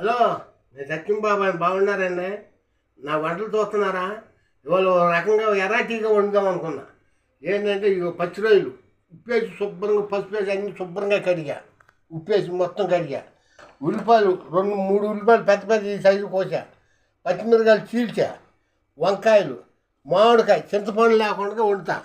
Hello నేను సత్యం బాబా బాగున్నారండి? నా వంటలు చూస్తున్నారా? ఇవాళ ఓ రకంగా వెరైటీగా వండుదాం అనుకున్నా. ఏంటంటే ఇక పచ్చి రొయ్యలు. ఉప్పేసి శుభ్రంగా పసుపు వేసి అన్ని శుభ్రంగా కడిగా. ఉప్పేసి మొత్తం కడిగా. ఉల్లిపాయలు రెండు మూడు ఉల్లిపాయలు పెద్ద పెద్ద ఈ సైజు కోసా. పచ్చిమిరకాయలు చీల్చా. వంకాయలు మామిడికాయ చింతపండు లేకుండా వండుతా.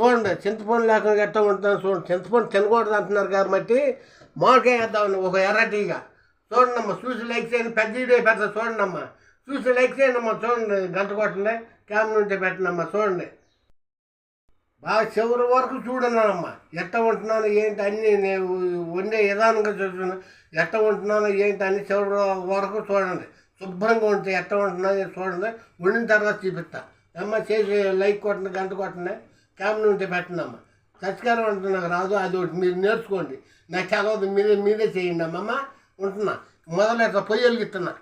చూడండి చింతపండు లేకుండా ఎట్లా వండుతాను చూడండి. చింతపండు తినకూడదు అంటున్నారు కాబట్టి మామిడికాయ వేద్దామని ఒక ఎర్రటీగా చూడండమ్మా చూసి లైక్ చేయండి. పెద్ద వీడియో పెడతా చూడండి చూసి లైక్ చేయండి చూడండి. గంట కొట్టండి. క్యామ్ నుండి పెట్టండి చూడండి. బాగా చివరి వరకు చూడన్నానమ్మా. ఎట్ట ఉంటున్నాను ఏంటి అన్నీ నేను వండే విధానంగా చూస్తున్నాను ఎట్ట ఉంటున్నాను ఏంటి అన్ని చివరి వరకు చూడండి. శుభ్రంగా ఉంటే ఎట్ట ఉంటున్నాను చూడండి. వండిన తర్వాత చూపిస్తా. అమ్మ చేసి లైక్ కొట్టండి గంట కొట్టండి. క్యామ్ నుండి పెట్టండమ్మా. అమ్మ సత్కారం అంటే నాకు రాదు అది ఒకటి మీరు నేర్చుకోండి. నాకు చదవదు మీరే మీరే చేయండి అమ్మమ్మ ఉంటున్నా మొదలెట్లా పొయ్యి వెలిగిస్తున్నా.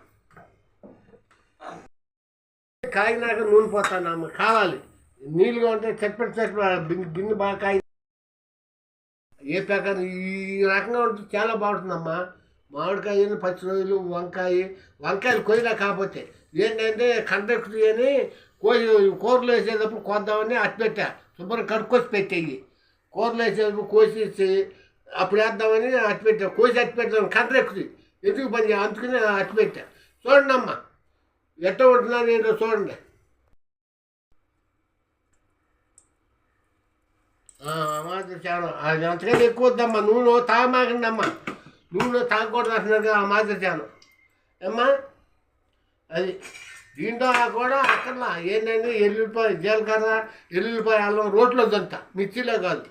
కాగినాక నూనె పోతాను? అమ్మ కావాలి. నీళ్ళుగా ఉంటే చట్పెట్టి చట్పెట్టి గిన్నె బాగా కాగి ఏ ప్రకారం ఈ రకంగా ఉంటే చాలా బాగుంటుందమ్మా. మామిడికాయ పచ్చి రోజులు వంకాయ వంకాయలు కొయ్యలా కాకపోతే ఏంటంటే కండక్టర్ అని కోసి కూరలు వేసేటప్పుడు కొద్దామని అట్టు పెట్టా. శుభ్రం కడుక్కొచ్చి పెట్టేయి. కూరలు వేసేటప్పుడు కోసేసి అప్పుడు వేద్దామని అట్టు పెట్టా. కోసి అట్టు పెట్టాను కండక్టర్ ఎందుకు పని అందుకని అట్టు పెట్టా. చూడండి అమ్మా. ఎట్ట ఉంటున్నాను ఏంటో చూడండి. మాత్రం చాలా అది అంతకన్నా ఎక్కువ వద్దమ్మా. నూనె తాగమాకండి అమ్మా. నూనె తాగకూడదు అంటున్నారు కదా ఆ మాత్రం చాను అమ్మా అది దీంట్లో కూడా అక్కడ ఏంటంటే ఎల్లుల్లిపాయ జీలకర్ర ఎల్లుల్లిపాయ అల్లం రోట్లో దంతా. మిర్చిలో కాదు.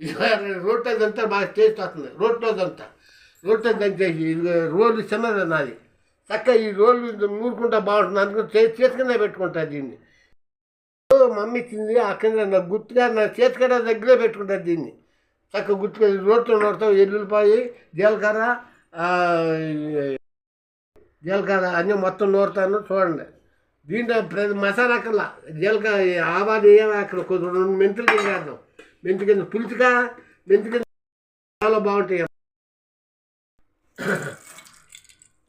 ఇది అంతా బాగా టేస్ట్ వస్తుంది. రోట్లో అంతా. రోడ్ దంచేసి ఇది రోలు చిన్నది నాది. చక్కగా ఈ రోలు నూరుకుంటా బాగుంటుంది. అందుకని చేతి చేతికనే పెట్టుకుంటా దీన్ని. మమ్మీ తింది అక్కడ నాకు గుర్తుగా నా చేతికడ దగ్గరే పెట్టుకుంటారు దీన్ని. చక్కగా గుర్తుగా రోడ్లో నోడతాం ఎల్లుల్లిపాయి జీలకర్ర జీలకర్ర అన్నీ మొత్తం నూరుతాను చూడండి. దీంట్లో ప్రతి మసాలా అక్కడ జీలకర్ర ఆవాలు ఏమి అక్కడ కొద్ది రెండు మెంతులు తినేద్దాం. వేద్దాం మెంతు కింద పులుసుగా మెంతు కింద చాలా బాగుంటాయి.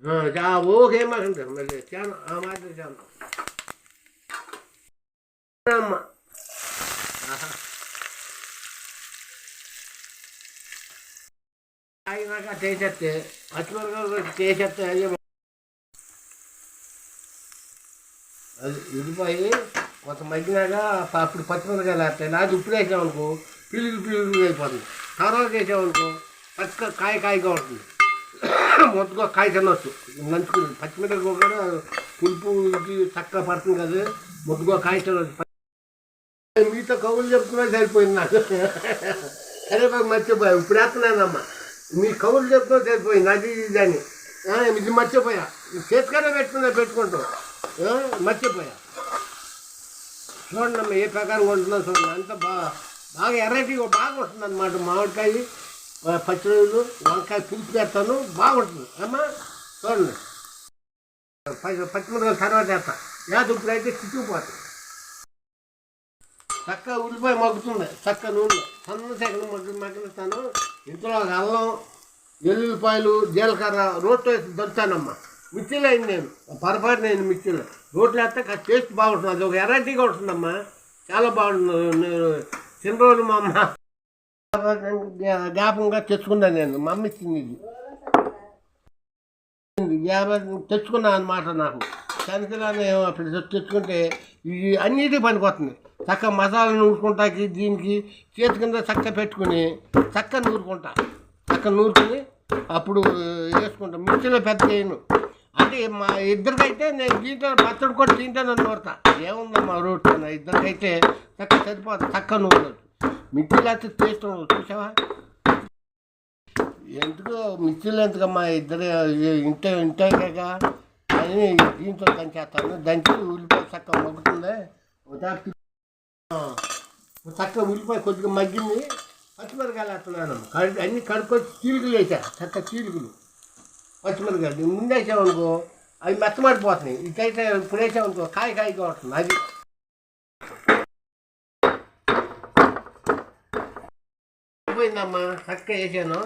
ఆ, ఓకే మాకంటారు మళ్ళీ చాలా ఆ మాత్రం చాలా. అమ్మ. ఆహా. అయినాక చేసేస్తే పచ్చిమిరకాయలు చేసేస్తే అది ఉల్లిపాయ కొంత మగ్గినాక అప్పుడు పచ్చిమిరకాయలు వేస్తాయి నాది ఇప్పుడు వేసామనుకో పిల్లులు పిల్లులు అయిపోతుంది. తర్వాత వేసామనుకో పచ్చ కాయ కాయగా ఉంటుంది. మొత్తంగా కాయ తినవచ్చు నంచుకుని పచ్చిమిరకాయ కూడా పులుపుకి చక్కగా పడుతుంది కదా. మొత్తంగా కాయ తినవచ్చు మీతో కవులు చెప్తున్నా సరిపోయింది నాకు. కరివేపాకు మర్చిపోయా. ఇప్పుడు వేస్తున్నానమ్మా. మీ కవులు చెప్తున్నా సరిపోయింది. అది ఇది అని. ఇది మర్చిపోయా. చేతికనే పెట్టుకున్నా పెట్టుకుంటాం. మర్చిపోయా. చూడండి ఏ ప్రకారం ఉంటుందో చూడండి. అంత బాగా బాగా ఎర్రటి బాగా ఉంటుంది అనమాట మామిడికాయ ఆ, పచ్చిరొయ్యలు వంకాయ పులుసు చేస్తాను బాగుంటుంది. అమ్మా చూడండి. పచ్చి తర్వాత వేస్తాను యాద ఇప్పుడైతే చిక్కుపోతుంది చక్క ఉల్లిపాయ మగ్గుతుంది. చక్క నూనె. సన్న సెకండ్ మగ్గు మగ్గిస్తాను. ఇంట్లో అల్లం ఎల్లుల్లిపాయలు జీలకర్ర రోట్టు వేసి దొరుకుతానమ్మా మిక్సీలో అయింది నేను. పొరపాటు నేను మిక్సీలో. రోట్లో వేస్తే టేస్ట్ బాగుంటుంది. అది ఒక ఎర్రటీగా ఉంటుందమ్మా. చాలా బాగుంటుంది. చిన్న రోజులు మా అమ్మ జ్ఞాపకంగా తెచ్చుకున్నాను నేను. మా అమ్మ ఇచ్చింది ఇది. యాభై తెచ్చుకున్నాను అనమాట నాకు. శనకలానే అప్పుడు తెచ్చుకుంటే ఇది అన్నిటికీ పనికొస్తుంది. చక్క మసాలా నూరుకుంటాకి దీనికి చేతి కింద చక్క పెట్టుకుని చక్క నూరుకుంటా. చక్క నూరుకుని అప్పుడు వేసుకుంటా. మిర్చిలో పెద్ద చేయను. మరి మా ఇద్దరికైతే నేను దీంట్లో పచ్చడి కూడా దీంట్లో నన్ను ఏముందమ్మా ఏముందమ్మా రోడ్డు ఇద్దరికైతే చక్క సరిపోతుంది చక్క నువ్వు మిర్చిలో అయితే టేస్ట్ చూసావా? ఎందుకు మిర్చిలు ఎందుకమ్మా ఇద్దరు ఇంట కదా అని దీంతో దంచేస్తాను. దంచి ఉల్లిపాయ చక్కగా మగ్గుతుంది. చక్క చక్కగా ఉల్లిపాయ కొద్దిగా మగ్గింది. పచ్చిమిరకాయలు వేస్తున్నాను కడు అన్ని కడుక్కొచ్చి చీలికలు వేసా. చక్క చీలికలు. పచ్చిమిరకాయలు ముందు వేసామనుకో అవి మెత్తమడిపోతున్నాయి ఇటైతే ఇప్పుడు వేసామనుకో కాయ కాయగా ఉంటుంది. అది. అయిపోయిందమ్మా. చక్క వేసాను.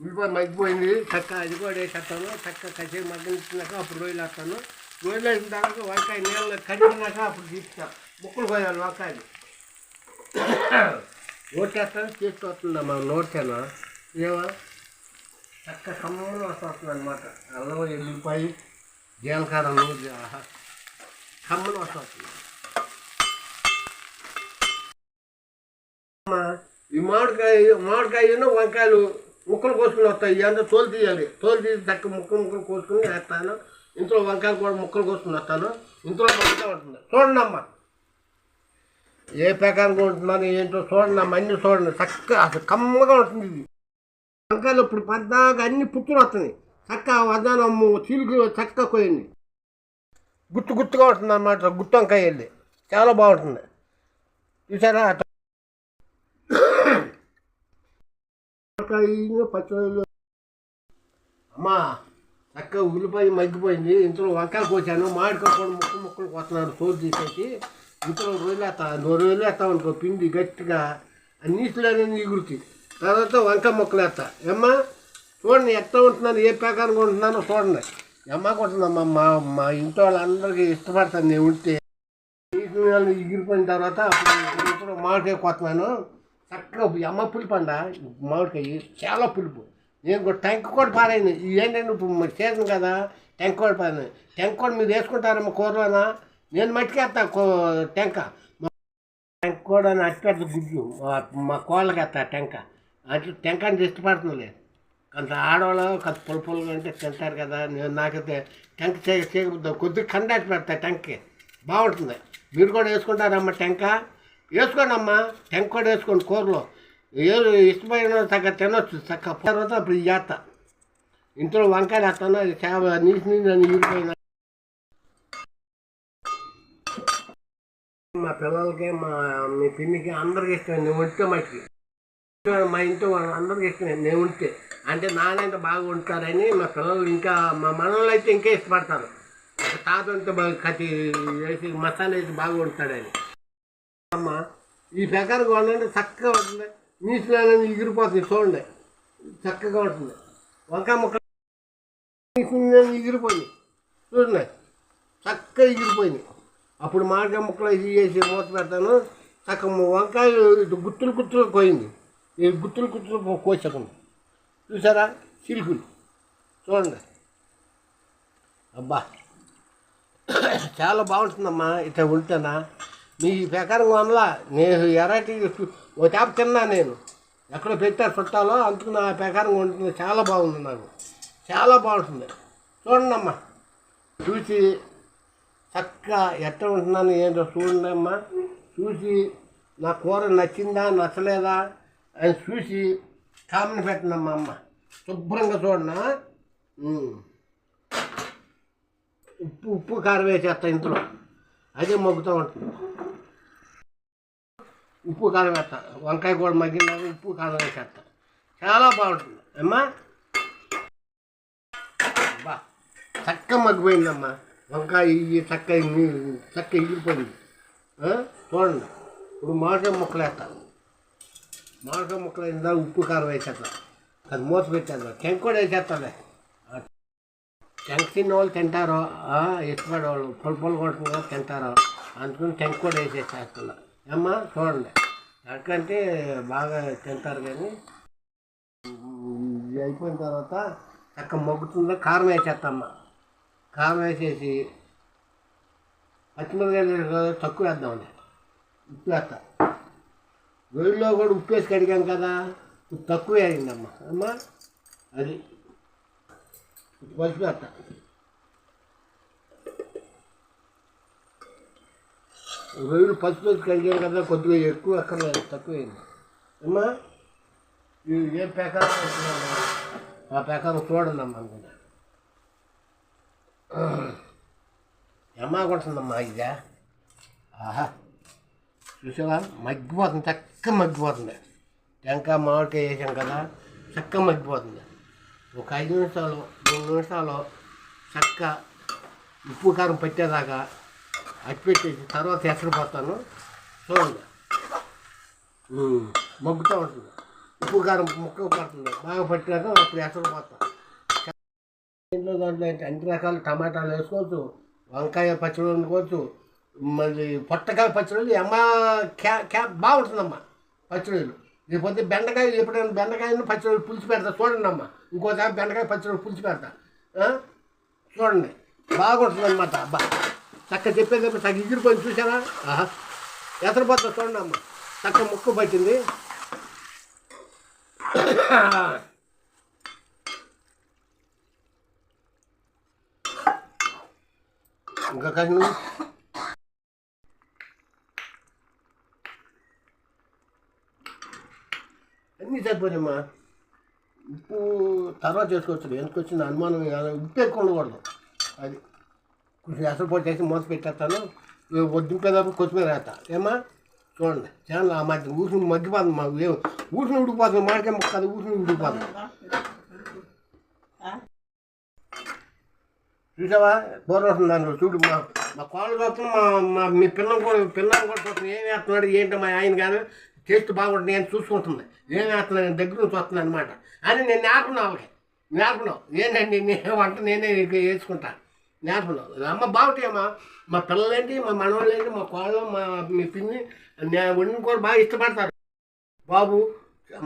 ఉల్లిపాయ మగ్గిపోయింది. చక్క అది కూడా వేసేస్తాను. చక్క కసేపు మగ్గించినాక అప్పుడు రొయ్యలు వేస్తాను. రొయ్యలు వేసిన తర్వాత వంకాయ నీళ్ళు కడిగినాక అప్పుడు తీస్తా. ముక్కలు పోయాలి వంకాయలు. నోటేస్తాను తీసుకొస్తుందమ్మా నోటేనా ఏమో? చక్క కమ్మలు వస్తుంది అనమాట అల్లం ఎల్లిపాయి జీలకర్ర కమ్మలు వస్తుంది. అమ్మా, ఈ మామిడికాయ మామిడికాయను వంకాయలు ముక్కలు కోసుకుని వస్తాయి. ఇదంతా తోలు తీయాలి. తోలు తీసి చక్క ముక్కలు ముక్కలు కోసుకుని వేస్తాను. ఇంట్లో వంకాయలు కూడా ముక్కలు కోసుకుని వస్తాను. ఇంట్లో వంకాయ ఉంటుంది చూడండి అమ్మా ఏ ప్రకారంగా ఉంటున్నాను ఏంటో చూడండి అమ్మ. అన్నీ చూడండి. చక్కగా అసలు కమ్మగా ఉంటుంది ఇది. వంకాయలు ఇప్పుడు పద్దాగా అన్ని పుట్టులు వస్తున్నాయి చక్క వదనము చిలుకు చక్కగా కోయండి గుత్తు గుత్తుగా ఉంటుంది అన్నమాట. గుత్తి వంకాయ వెళ్ళి చాలా బాగుంటుంది. చూసారా? అట్లా వంకాయ పచ్చిమిరపకాయలు అమ్మా చక్కగా ఉల్లిపాయ మగ్గిపోయింది. ఇంట్లో వంకాయలు కోసాను. మామిడికాయ కూడా ముక్కలు ముక్కలు కోస్తున్నాడు సోరు తీసేసి. ఇంట్లో రోజులు వేస్తా నూరు రోజులు వేస్తా అనుకో పిండి గట్టిగా. ఆ ఎగురుతుంది తర్వాత వంకాయ ముక్కలు వేస్తా ఏమ్మా చూడండి ఎట్లా ఉంటున్నాను ఏ ప్రకారంగా ఉంటున్నానో చూడండి. ఎమ్మ కొట్టిందమ్మా మా మా ఇంట్లో వాళ్ళందరికీ ఇష్టపడతాను నేను ఉంటే. నీళ్ళు ఎగిరిపోయిన తర్వాత ఇప్పుడు మామిడికాయ కొత్తున్నాను చక్కగా అమ్మ పులుపు అండ మామిడికాయ చాలా పులుపు. నేను కూడా టెంక కూడా పారాను ఏంటంటే ఇప్పుడు సీజన్ కదా టెంక కూడా పారాను టెంక కూడా మీరు వేసుకుంటారమ్మ కూరలోనా? నేను మట్టికేస్తా టెంక. టెంక కూడా అట్టిపెడతా గుడ్లు మా- మా కోళ్ళకి వేస్తా టెంక. అట్లా టెంక అంటే ఇష్టపడుతుంది కొంత ఆడవాళ్ళు కొంత పులుపులు అంటే తింటారు కదా నేను నాకైతే టెంక చేయ చేయకపోతే కొద్దిగా కండాటి పెడతా టెంక్కి. బాగుంటుంది. మీరు కూడా వేసుకుంటారమ్మా టెంక? వేసుకోండి అమ్మా టెంక కూడా వేసుకోండి కూరలో. ఏ ఇష్టమైన తగ్గ తినొచ్చు. చక్క తర్వాత అప్పుడు ఇది చేస్తా ఇంట్లో వంకాయలు వేస్తాను? అది చేప నీసి నీళ్ళు అని ఊరిపోయినా మా పిల్లలకి మా మీ పిన్నికి అందరికి ఇష్టం నేను ఉంటే మట్టికి. మా ఇంట్లో అందరికి ఇష్టమే నేను ఉంటే. అంటే నానంత బాగా ఉంటారని మా పిల్లలు ఇంకా మా మనలు అయితే ఇంకా ఇష్టపడతారు. ఒక తాత బాగా కట్టి వేసి మసాలా వేసి బాగా ఉంటాడని అమ్మ ఈ ప్రకారం కొనండి చక్కగా ఉంటుంది. నీసులో ఎగిరిపోతుంది చూడండి. చక్కగా ఉంటుంది. వంకాయ ముక్క ఎగిరిపోయింది చూడండి. చక్కగా ఎగిరిపోయింది అప్పుడు మామిడికాయ ముక్కలు ఇది చేసి మూత పెడతాను. చక్క వంకాయలు గుత్తులు గుత్తులు పోయింది. ఈ గుత్తులు గుత్తులు కోసకుండా చూసారా? చిలుకులు. చూడండి. అబ్బా. చాలా బాగుంటుందమ్మా ఇట్లా ఉంటేనా? మీ ప్రకారం వల్ల నేను ఎరాటి ఒక చేప తిన్నా నేను. ఎక్కడ పెట్టారు చుట్టాలో అందుకు నా ప్రకారం ఉంటుంది. చాలా బాగుంది నాకు. చాలా బాగుంటుంది. చూడండి అమ్మా చూసి చక్కగా ఎట్లా ఉంటున్నాను ఏంటో చూడండి అమ్మా చూసి నా కూర నచ్చిందా నచ్చలేదా? అని చూసి కామన్ పెట్టనమ్మా అమ్మ. శుభ్రంగా చూడనా? ఉప్పు ఉప్పు కారం వేసేస్తా ఇంట్లో అదే మగ్గుతూ ఉంటుంది ఉప్పు కారం వేస్తా. వంకాయ కూడా మగ్గినాక ఉప్పు కారం వేసేస్తా. చాలా బాగుంటుంది. అమ్మా. బా చక్క మగ్గిపోయిందమ్మా. వంకాయ ఈ చక్క చక్క ఇగిరిపోయింది చూడండి. ఇప్పుడు మామిడికాయ ముక్కలు వేస్తాను మామిడికాయ ముక్కలు అయిందా ఉప్పు కారం వేసేస్తాం అది మూత పెట్టేద్దాం. టెంక్ కూడా వేసేస్తాలే టెంక్ తిన్న వాళ్ళు తింటారు. ఇష్టపడే వాళ్ళు పొలు పొలు కొట్టుకుని తింటారు. అందుకని టెంక్ కూడా వేసేసేస్తున్నా. ఏమ్మా చూడండి. టెంక్ బాగా తింటారు కానీ అయిపోయిన తర్వాత చక్క మొగ్గుతుందో. కారం వేసేస్తామ్మా కారం వేసేసి పచ్చిమిరపకాయలు తక్కువ వేద్దామండి. ఉప్పు వేస్తాను రొయ్యలో కూడా ఉప్పు వేసి కడిగాం కదా. తక్కువే తక్కువ అయిందమ్మా. అమ్మా అది పసుపు అట్ట రొయ్యలు పసుపు వేసి కడిగాం కదా కొద్దిగా ఎక్కువ అక్కర్లేదు తక్కువ అయింది. అమ్మా ఇవి ఏ ప్రకారం ఆ ప్రకారం చూడండి అమ్మా అనుకున్నా. అమ్మా కొడుతుందమ్మా ఇదా ఆహా. చూసావా? మగ్గిపోతుంది చక్క మగ్గిపోతుంది. టెంకాయ మామిడికాయ వేసాం కదా చక్క మగ్గిపోతుంది. ఒక ఐదు నిమిషాలు మూడు నిమిషాలు చక్క ఉప్పు కారం పెట్టేదాకా అట్టిపెట్టేసి తర్వాత ఎసరిపోతాను చూడండి. మగ్గుతూ ఉంటుంది. ఉప్పు కారం ముక్క పడుతుంది. బాగా పట్టినాక అప్పుడు ఎసరు ఇంట్లో దాంట్లో అన్ని రకాల టమాటాలు వేసుకోవచ్చు వంకాయ పచ్చడి వండుకోవచ్చు మళ్ళీ పొట్టకాయ పచ్చడి అమ్మ క్యా క్యా బాగుంటుందమ్మా పచ్చడిలు లేకపోతే బెండకాయ ఎప్పుడైనా బెండకాయను పచ్చడి పులిచి పెడతా చూడండి అమ్మ. ఇంకోసారి బెండకాయ పచ్చడి పులిచి పెడతా. చూడండి. బాగుంటుంది అనమాట అబ్బా చక్క చెప్పేది చక్క ఎగిరిపోయింది చూసారా ఆహా. ఎసరిపోతా చూడండి అమ్మ. చక్క ముక్కు పట్టింది. ఇంకా కానీ అన్నీ సరిపోయామ్మా ఉప్పు తర్వాత చేసుకోవచ్చు. ఎందుకు వచ్చిన అనుమానం ఉప్పు ఎక్కువ ఉండకూడదు. అది కొంచెం ఎసరు పొడి చేసి మూత పెట్టేస్తాను. దింపేటప్పుడు కొత్తిమీర వేస్తా. ఏమా చూడండి. చాలా ఆ మధ్య ఊసిన మగ్గిపోతుంది మాకు. ఏం ఊసిన ఉడికిపోతుంది మాడికే ముక్క కాదు. ఊసిన ఉడికిపోతుంది చూసావా? బోర్ వస్తుంది దాంట్లో. చూడు మా మా కోళ్ళ కోసం మా మా మీ పిల్లలు కూడా పిల్లలు కూడా చూస్తుంది ఏం వేస్తున్నాడు ఏంటో మా ఆయన కాదు టేస్ట్ బాగుంటుంది నేను చూసుకుంటుంది. ఏం వేస్తున్నాను నేను దగ్గర నుంచి వస్తున్నాను అనమాట అని నేను నేర్పున్నా వాళ్ళకి. నేర్పను ఏంటండి నేను వంట నేనే ఇక వేసుకుంటా. నేర్పను అమ్మ బాగుంటాయమ్మా మా పిల్లలేంటి మా మనవాళ్ళేంటి మా కోళ్ళు మా మీ పిన్ని నేను వండిన కూడా బాగా ఇష్టపడతారు. బాబు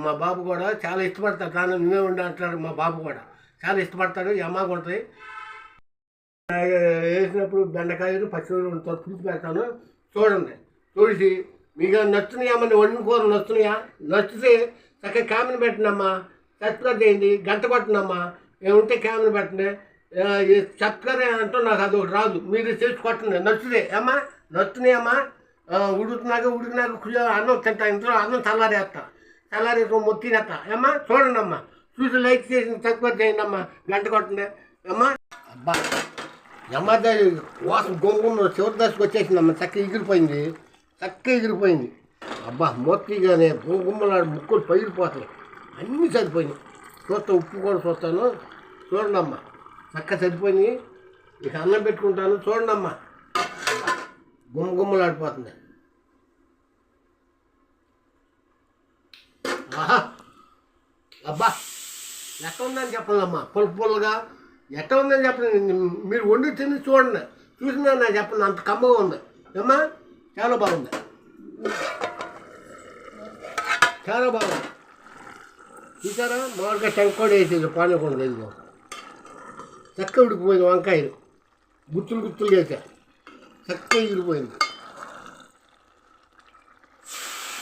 మా బాబు కూడా చాలా ఇష్టపడతాడు కానీ నువ్వే ఉండి అంటాడు మా బాబు కూడా. చాలా ఇష్టపడతాడు. ఈ అమ్మ కొడుతుంది వేసినప్పుడు బెండకాయలు పచ్చిమిరపకాయలు పులుసు పెడతాను. చూడండి. చూసి మీకు నచ్చున్నాయా మన వండిన నచ్చుతున్నాయా నచ్చున్నాయా నచ్చితే చక్కగా కామెన్ పెట్టినమ్మా. సబ్స్క్రైబ్ చేయండి గంట కొట్టనమ్మా. ఏముంటే కామెన్ పెట్టండి. ఆ, సబ్స్క్రైబ్ అంటూ నాకు అది ఒకటి రాదు. మీరు చేసి కొట్టండి. నచ్చుదే అమ్మా నచ్చున్నాయమ్మా ఉడుకున్నాక ఉడికినాక కుయ్య అన్నం తింటా. ఇంట్లో అన్నం చల్లారేస్తా. చల్లారేసి మొత్తినేస్తా అమ్మా చూడండి అమ్మా చూసి లైక్ చేసి సబ్స్క్రైబ్ చేయండి అమ్మా గంట కొట్టండి. అమ్మా అబ్బా. యమద వాసన గొంగున్న చివరి దశకు వచ్చేసిందమ్మా. చక్క ఎగిరిపోయింది. చక్క ఎగిరిపోయింది. అబ్బా మొత్తిగానే గుమ్మలాడు ముక్కులు పగిలిపోతాయి. అన్నీ సరిపోయినాయి. చూస్తా ఉప్పు కూడా చూస్తాను. చూడండి అమ్మా చక్క సరిపోయినాయి. ఇక అన్నం పెట్టుకుంటాను. చూడండమ్మా గుమ్మ గుమ్మలాడిపోతుంది ఆహా అబ్బా ఎట్ట ఉందని చెప్పండమ్మా అమ్మా పులుపు పుల్లగా ఎట్ట ఉందని చెప్పండి మీరు వండి తిని చూడండి. చూసినా నాకు చెప్పండి అంత కమ్మగా ఉంది. ఏమ్మా? చాలా బాగుంది చాలా బాగుంది చూసారా మామిడికాయ టెంకోడి వేసేది పానకుండా ఇదిగో చక్క ఉడికిపోయింది వంకాయలు గుత్తులు గుత్తులు చేశా చక్క ఎగిరిపోయింది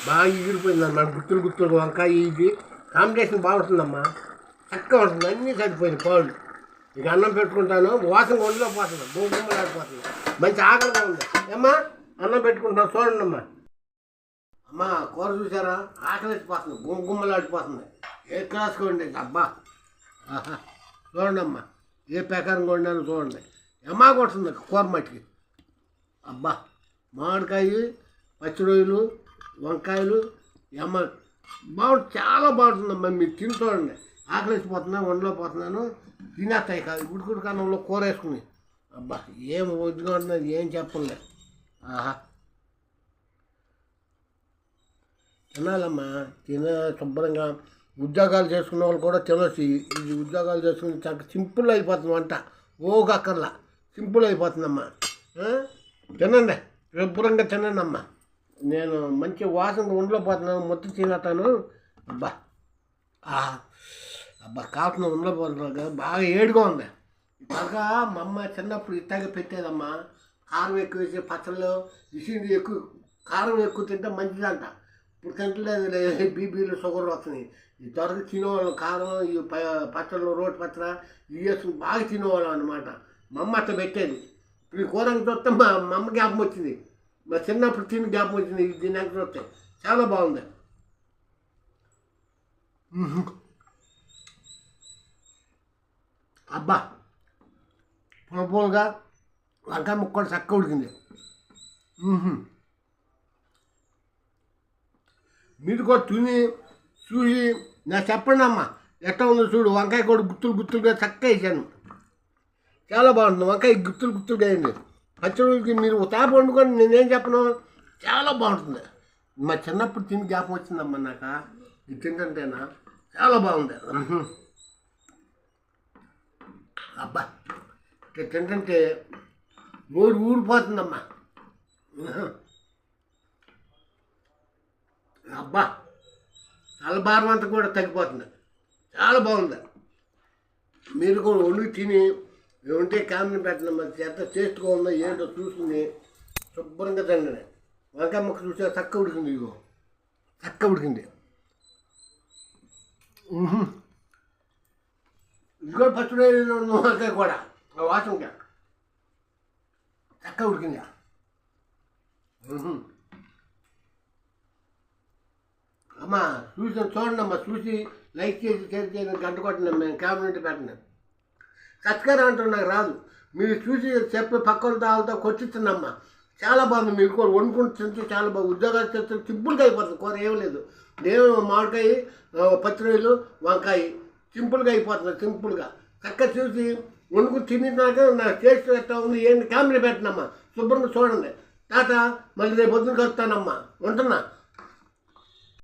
బాగా ఎగిరిపోయింది అన్నమాట గుత్తులు గుత్తులు వంకాయ ఇది కాంబినేషన్ బాగుంటుందమ్మా చక్కగా ఉంటుంది అన్నీ సరిపోయింది పాలు ఇక అన్నం పెట్టుకుంటాను వాసన ఒంట్లో పోతుంది బొమ్మలాడిపోతుంది మంచి ఆకలిగా ఉంది ఏమ్మా అన్నం పెట్టుకుంటాను చూడండి అమ్మా అమ్మా కూర చూసారా? ఆకలి పోతుంది గుమ్మలాడిపోతుంది ఏ క్లాస్ కొండి అబ్బా. ఆహా. చూడండి అమ్మా ఏ ప్రకారం కొండాను చూడండి. ఎమ్మా కొడుతుంది కూర మట్టికి. అబ్బా మామిడికాయ పచ్చిరొయ్యలు వంకాయలు ఎమ్మ. బాగుంటుంది చాలా బాగుంటుందమ్మా మీరు తిని చూడండి. ఆకలిసిపోతున్నా వండలో పోతున్నాను తినేస్తాయి కాదు ఉడుకుడు కన్నంలో కూర వేసుకుని. అబ్బా ఏం వద్దుగా ఏం చెప్పలే ఆహా. తినాలమ్మా తిన శుభ్రంగా ఉద్యోగాలు చేసుకున్న వాళ్ళు కూడా తినొచ్చు. ఇది ఉద్యోగాలు చేసుకుని చాలా సింపుల్ అయిపోతుంది వంట. ఓ సింపుల్ అయిపోతుందమ్మా. తినండి. శుభ్రంగా తినండి అమ్మా నేను మంచి వాసన ఒంట్లో పోతున్నాను మొత్తం తినటాను అబ్బా. ఆహా. అబ్బా కాకుండా ఒంట్లో పోతున్నాను బాగా ఏడుగా ఉంది. బాగా మా అమ్మ చిన్నప్పుడు ఇట్టాగే పెట్టేదమ్మా. కారం ఎక్కువ వేసే పచ్చళ్ళు ఇసింది ఎక్కువ కారం ఎక్కువ తింటే మంచిదంట. ఇప్పుడు తింటలేదు బీపీలు షుగర్ వస్తున్నాయి. ఈ త్వరగా తినేవాళ్ళం కారం ఈ ప- పచ్చళ్ళు రోటి పచ్చడి ఇవి వేసుకుని బాగా తినేవాళ్ళం అనమాట మమ్మ అట్లా పెట్టేది. ఇప్పుడు ఈ కూర చూస్తే మా మమ్మ అమ్మ వచ్చింది. మా చిన్నప్పుడు తిని జ్ఞాపం వచ్చింది. ఇది తిన్నాక చూస్తే చాలా బాగుంది. అబ్బా! పొలపోలుగా వంకాయ ముక్క కూడా చక్క ఉడికింది. మీరు కూడా తిని చూసి నాకు చెప్పండి అమ్మా. ఎట్లా ఉందో చూడు వంకాయ కూడా గుత్తులు గుత్తులుగా చక్క వేసాను. చాలా బాగుంటుంది వంకాయ గుత్తులు గుత్తులుగా అయింది. పచ్చడికి మీరు తాప వండుకొని నేనేం చెప్పను? చాలా బాగుంటుంది. మా చిన్నప్పుడు తిని జ్ఞాపం వచ్చిందమ్మా నాకు? ఇది తింటంటేనా చాలా బాగుంది. అబ్బా ఇక తింటుంటే నోరు ఊరిపోతుందమ్మా అబ్బా అలభారం అంతా కూడా తగ్గిపోతుంది. చాలా బాగుంది. మీరు కూడా వండి తిని ఉంటే కామెడీ పెట్టడం మరి. ఎంత టేస్ట్గా ఉందో ఏంటో చూసుకుని శుభ్రంగా తినండి. వంకాయ ముక్క చూసా చక్క ఉడికింది ఇగో చక్క ఉడికింది. ఉహు. ఇదిగో పచ్చడి వంకాయ కూడా. ఆ వాసనగా చక్క ఉడికింది. అమ్మా చూసి చూడండి అమ్మా చూసి లైక్ చేసి షేర్ చేసి గంట కొట్టినాం మేము క్యాబినెట్ పెట్టినాం. సత్కారం అంటారు నాకు రాదు. మీరు చూసి చెప్పి పక్కన తాళ్ళతో కొట్టిస్తున్నామ్మా చాలా బాగుంది మీరు కూడా వండుకుంటూ తింటూ చాలా బాగుంది. ఉద్యోగాలు చేస్తే సింపుల్గా అయిపోతుంది కూర ఏం లేదు. నేను మామిడికాయ పచ్చిరొయ్యలు వంకాయ సింపుల్గా అయిపోతుంది సింపుల్గా. చక్కగా చూసి వండుకుని తిన్నాక నా టేస్ట్ ఎట్లా ఉంది ఏంటి కామెడీ పెట్టనమ్మా. శుభ్రంగా చూడండి. తాత మళ్ళీ రేపు పొద్దున కలుస్తానమ్మా. ఉంటున్నా?